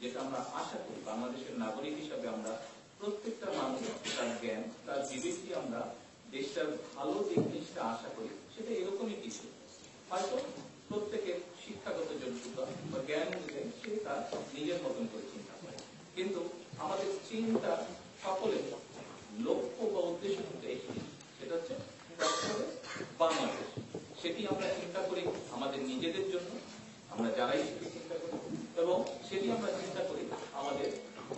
যেটা আমরা আশা করি, বাংলাদেশের নাগরিক হিসাবে আমরা প্রত্যেকটা মানুষ তার জ্ঞান, তার বিবেককে আমরা দেশটার ভালো যে জিনিসটা আশা করি, সেটা এরকমই কিছু। হয়তো প্রত্যেকের শিক্ষাগত যোগ্যতা বা জ্ঞান অনুযায়ী সে তার নিজের মতন করে চিন্তা করে। কিন্তু আমাদের চিন্তা সকলের লক্ষ্য বা উদ্দেশ্য কিন্তু একটি। সেটা হচ্ছে বাংলাদেশ। সেটি আমরা চিন্তা করি আমাদের নিজেদের জন্য। আমরা যারাই সেটি চিন্তা করি এবং সেটি আমরা চিন্তা করি আমাদের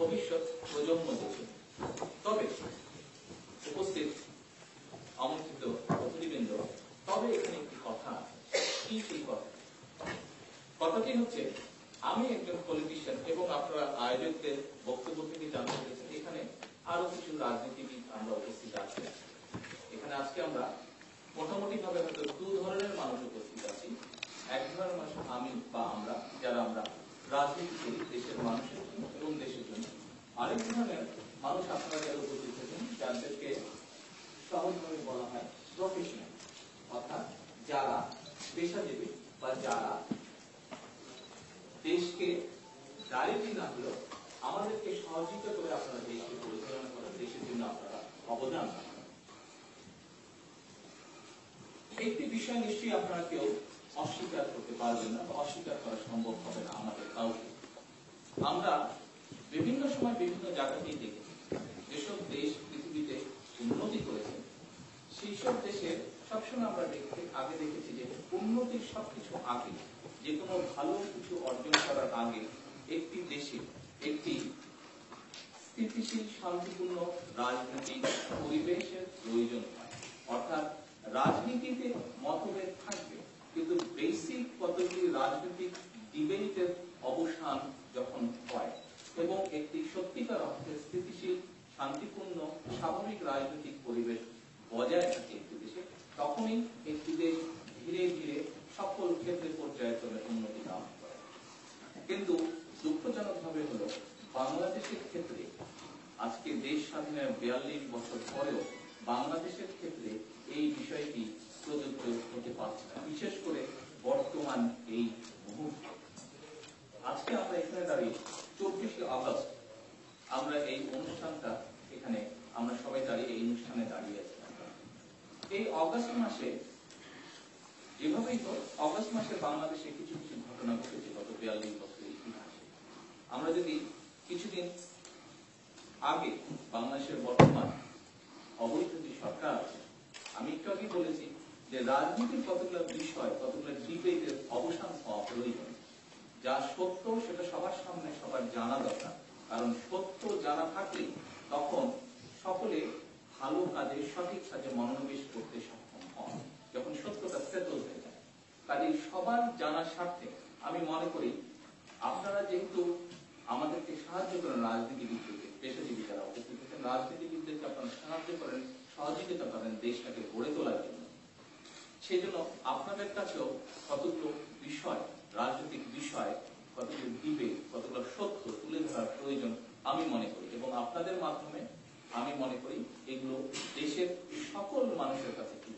ভবিষ্যৎ প্রজন্মদের জন্য তবে উপস্থিত আমন্ত্রিত অতিথিবৃন্দ, তবে এখানে একটি কথা কি সেই কথা? কথাটি হচ্ছে, আমি একজন পলিটিশিয়ান এবং আপনারা আয়োজকদের বক্তব্য থেকে জানতে পেরেছেন, এখানে আরও কিছু রাজনীতিবিদ আমরা উপস্থিত আছি। এখানে আজকে আমরা মোটামুটি ভাবে হয়তো দু ধরনের মানুষ উপস্থিত আছি এক ধরনের মানুষ আমি বা আমরা যারা আমরা রাজনীতি করি দেশের মানুষের জন্য এবং দেশের জন্য আরেক ধরনের মানুষ আপনারা যারা উপস্থিত হয়েছেন যাদেরকে সহজভাবে বলা হয় প্রফেশনাল অর্থাৎ যারা পেশাজীবী বা যারা দেশকে ডাইরেক্টলি না হলেও আমাদেরকে সহযোগিতা করে আপনারা দেশকে পরিচালনা করেন, দেশের জন্য আপনারা অবদান। একটি বিষয় নিশ্চয়ই আপনারা কেউ অস্বীকার করতে পারবেন না বা অস্বীকার করা সম্ভব হবে না আমাদের কাউকে আমরা বিভিন্ন সময় বিভিন্ন জায়গাতেই দেখেছি যেসব দেশ পৃথিবীতে উন্নতি করেছে সেই সব দেশে সবসময় আমরা দেখতে আগে দেখেছি যে উন্নতির সবকিছু আগে। যে কোনো ভালো কিছু অর্জন করার আগে একটি দেশে একটি স্থিতিশীল, শান্তিপূর্ণ রাজনৈতিক পরিবেশের প্রয়োজন হয়। অর্থাৎ রাজনীতিতে মতভেদ থাকবে, কিন্তু বেসিক কতগুলি রাজনৈতিক ডিবেটের অবসান যখন হয় এবং একটি সত্যিকার অর্থে স্থিতিশীল শান্তিপূর্ণ স্বাভাবিক রাজনৈতিক পরিবেশ বজায় থাকে একটি দেশে তখনই একটি দেশ ধীরে ধীরে সকল ক্ষেত্রে পর্যায়ক্রমে উন্নতি লাভ করে কিন্তু দুঃখজনক ভাবে হলো বাংলাদেশের ক্ষেত্রে, আজকে দেশ স্বাধীনের বিয়াল্লিশ বছর পরেও বাংলাদেশের ক্ষেত্রে এই বিষয়টি প্রযোজ্য হতে পারছে না, বিশেষ করে বর্তমান এই মুহূর্তে। আজকে আমরা এখানে দাঁড়িয়ে চব্বিশে আগস্ট আমরা এই অনুষ্ঠানটা এখানে, আমরা সবাই দাঁড়িয়ে এই অনুষ্ঠানে দাঁড়িয়ে আছি। এই অগস্ট মাসে, যেভাবেই হোক অগস্ট মাসে বাংলাদেশে কিছু কিছু ঘটনা ঘটেছে গত বিয়াল্লিশ বছরের ইতিহাসে। আমরা যদি কিছুদিন আগে বাংলাদেশের বর্তমান অবৈধ যে সরকার আছে আমি একটু আগে বলেছি যে রাজনীতির কতগুলো বিষয়, কতগুলো ডিবেটের অবসান হওয়া প্রয়োজন। যা সত্য, সেটা সবার সামনে সবার জানা দরকার। কারণ সত্য জানা থাকলে তখন সকলে ভালো কাজে, সঠিক কাজে মনোনিবেশ করতে সক্ষম হন। যখন সত্যটা সেটল হয়ে যায়। কাজে সবার জানার স্বার্থে আমি মনে করি, আপনারা যেহেতু আমাদেরকে সাহায্য করেন রাজনীতিবিদদেরকে পেশাজীবী যারা উপস্থিত আছেন রাজনীতিবিদদেরকে আপনারা সাহায্য করেন, সহযোগিতা করেন দেশটাকে গড়ে তোলার জন্য। সেই জন্য আপনাদের কাছেও কতগুলো বিষয়, রাজনৈতিক বিষয়, কতগুলো দিবে কতগুলো সত্য তুলে ধরার প্রয়োজন আমি মনে করি এবং আপনাদের মাধ্যমে আমি মনে করি এগুলো দেশের সকল মানুষের কাছে তুলে